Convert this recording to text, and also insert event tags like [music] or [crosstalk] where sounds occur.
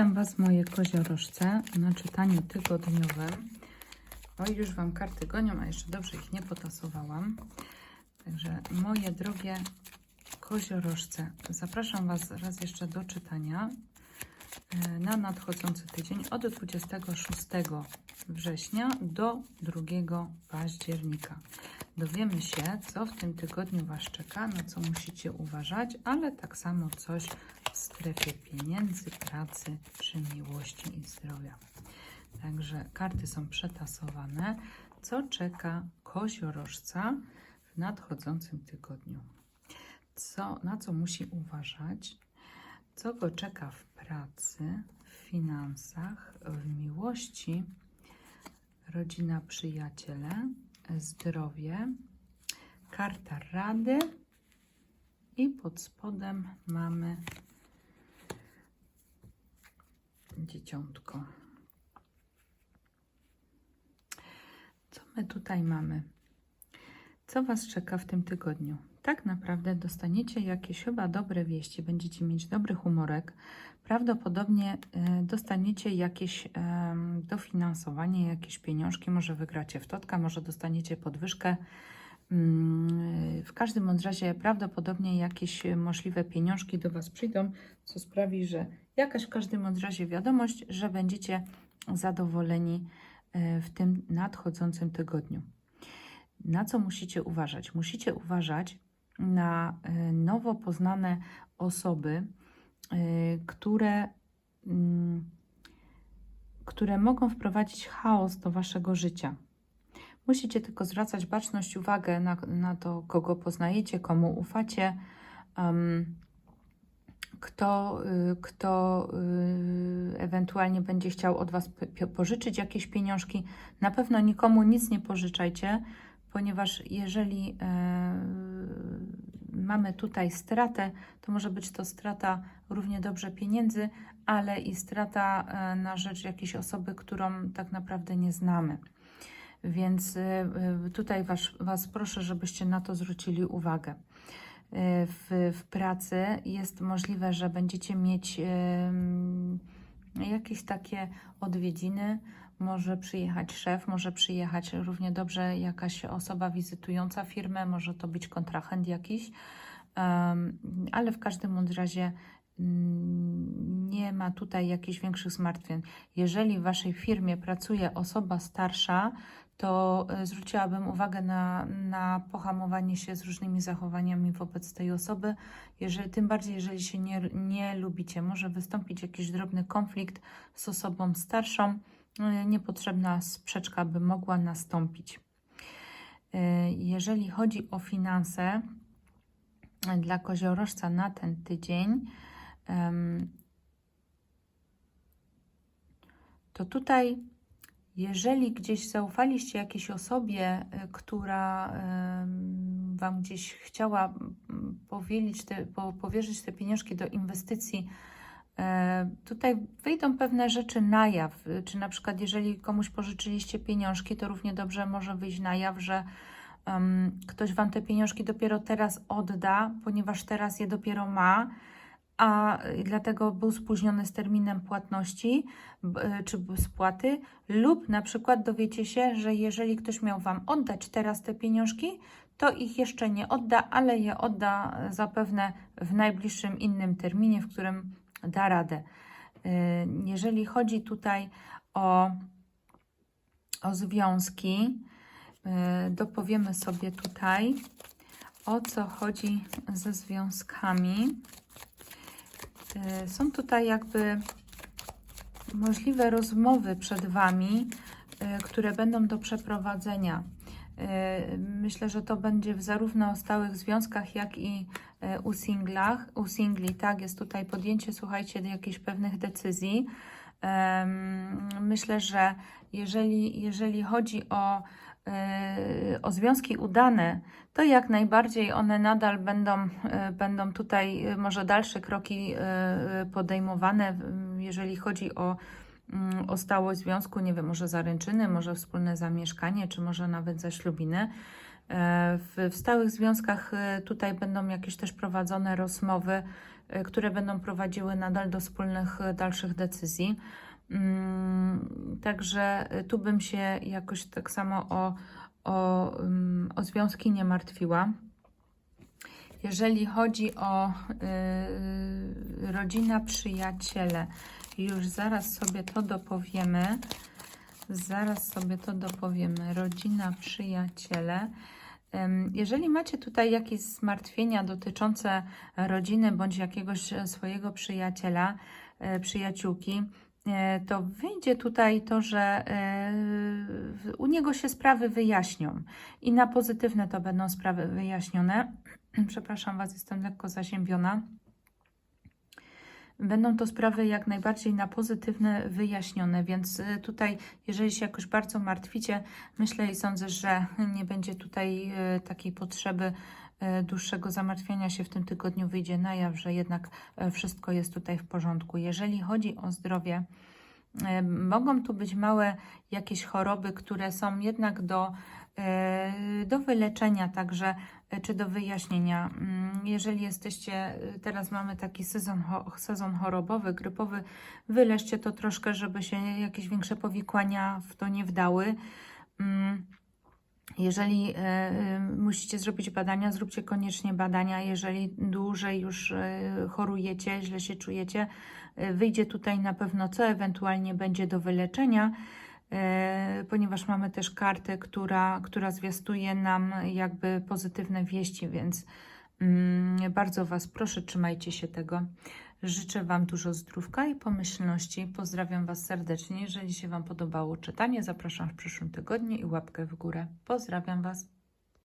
Witam Was, moje koziorożce, na czytaniu tygodniowym. Oj, już Wam karty gonią, a jeszcze dobrze ich nie potasowałam. Także, moje drogie koziorożce, zapraszam Was raz jeszcze do czytania e, na nadchodzący tydzień od 26 września do 2 października. Dowiemy się, co w tym tygodniu Was czeka, na co musicie uważać, ale tak samo coś w strefie pieniędzy, pracy czy miłości i zdrowia. Także karty są przetasowane. Co czeka koziorożca w nadchodzącym tygodniu? Co, na co musi uważać? Co go czeka w pracy, w finansach, w miłości, rodzina, przyjaciele, zdrowie, karta rady i pod spodem mamy dzieciątko. Co my tutaj mamy? Co Was czeka w tym tygodniu? Tak naprawdę dostaniecie jakieś chyba dobre wieści, będziecie mieć dobry humorek. Prawdopodobnie e, dostaniecie jakieś dofinansowanie, jakieś pieniążki, może wygracie w totka, może dostaniecie podwyżkę. Mm, W każdym razie prawdopodobnie jakieś możliwe pieniążki do Was przyjdą, co sprawi, że jakaś w każdym razie wiadomość, że będziecie zadowoleni e, w tym nadchodzącym tygodniu. Na co musicie uważać? Musicie uważać na e, nowo poznane osoby, e, które, mm, które mogą wprowadzić chaos do waszego życia. Musicie tylko zwracać baczność, uwagę na, na to, kogo poznajecie, komu ufacie, em, kto, y, kto y, ewentualnie będzie chciał od Was pożyczyć jakieś pieniążki. Na pewno nikomu nic nie pożyczajcie, ponieważ jeżeli e, mamy tutaj stratę, to może być to strata równie dobrze pieniędzy, ale i strata e, na rzecz jakiejś osoby, którą tak naprawdę nie znamy. Więc e, tutaj was, was proszę, żebyście na to zwrócili uwagę. W, w pracy jest możliwe, że będziecie mieć jakieś takie odwiedziny. Może przyjechać szef, może przyjechać równie dobrze jakaś osoba wizytująca firmę, może to być kontrahent jakiś, ale w każdym bądź razie mm, nie ma tutaj jakichś większych zmartwień. Jeżeli w Waszej firmie pracuje osoba starsza, to e, zwróciłabym uwagę na, na pohamowanie się z różnymi zachowaniami wobec tej osoby, jeżeli, tym bardziej jeżeli się nie, nie lubicie. Może wystąpić jakiś drobny konflikt z osobą starszą, niepotrzebna sprzeczka by mogła nastąpić. E, Jeżeli chodzi o finanse e, dla koziorożca na ten tydzień, to tutaj jeżeli gdzieś zaufaliście jakiejś osobie, e, która Wam gdzieś chciała mm, te, po, powierzyć te pieniążki do inwestycji, e, tutaj wyjdą pewne rzeczy na jaw. E, Czy na przykład, jeżeli komuś pożyczyliście pieniążki, to równie dobrze może wyjść na jaw, że em, ktoś Wam te pieniążki dopiero teraz odda, ponieważ teraz je dopiero ma, a dlatego był spóźniony z terminem płatności y, czy spłaty, lub na przykład dowiecie się, że jeżeli ktoś miał Wam oddać teraz te pieniążki, to ich jeszcze nie odda, ale je odda zapewne w najbliższym innym terminie, w którym da radę. Y, Jeżeli chodzi tutaj o, o związki, y, dopowiemy sobie tutaj, o co chodzi ze związkami. Y, Są tutaj jakby możliwe rozmowy przed Wami, które będą do przeprowadzenia. Y, Myślę, że to będzie w zarówno stałych związkach, jak i y, u singlach, u singli, tak, jest tutaj podjęcie, słuchajcie, jakichś pewnych decyzji. Myślę, że jeżeli, jeżeli chodzi o, y, o związki udane, to jak najbardziej one nadal będą, będą tutaj może dalsze kroki podejmowane, jeżeli chodzi o, o stałość związku, nie wiem, może zaręczyny, może wspólne zamieszkanie, czy może nawet zaślubiny. E, W, w stałych związkach e, tutaj będą jakieś też prowadzone rozmowy e, które będą prowadziły nadal do wspólnych dalszych decyzji. Mm, Także tu bym się jakoś tak samo o, o, mm, o związki nie martwiła. Jeżeli chodzi o y, rodzina, przyjaciele, już zaraz sobie to dopowiemy. Zaraz sobie to dopowiemy. Rodzina, przyjaciele. Jeżeli macie tutaj jakieś zmartwienia dotyczące rodziny bądź jakiegoś e, swojego przyjaciela, e, przyjaciółki, e, to wyjdzie tutaj to, że u niego się sprawy wyjaśnią i na pozytywne to będą sprawy wyjaśnione. [clears throat] Przepraszam Was, jestem lekko zaziębiona. Będą to sprawy jak najbardziej na pozytywne wyjaśnione, więc y, tutaj, jeżeli się jakoś bardzo martwicie, myślę i sądzę, że nie będzie tutaj y, takiej potrzeby y, dłuższego zamartwiania się w tym tygodniu, wyjdzie na jaw, że jednak wszystko jest tutaj w porządku. Jeżeli chodzi o zdrowie, mogą tu być małe jakieś choroby, które są jednak do, do wyleczenia, także czy do wyjaśnienia. Mm, Jeżeli jesteście, y, teraz mamy taki sezon, sezon chorobowy, grypowy, wyleczcie to troszkę, żeby się jakieś większe powikłania w to nie wdały. Mm, Jeżeli e, e, musicie zrobić badania, zróbcie koniecznie badania. Jeżeli dłużej już e, chorujecie, źle się czujecie, e, wyjdzie tutaj na pewno, co ewentualnie będzie do wyleczenia, e, ponieważ mamy też kartę, która, która zwiastuje nam jakby pozytywne wieści, więc mm, bardzo Was proszę, trzymajcie się tego. Życzę Wam dużo zdrówka i pomyślności. Pozdrawiam Was serdecznie. Jeżeli się Wam podobało czytanie, zapraszam w przyszłym tygodniu i łapkę w górę. Pozdrawiam Was.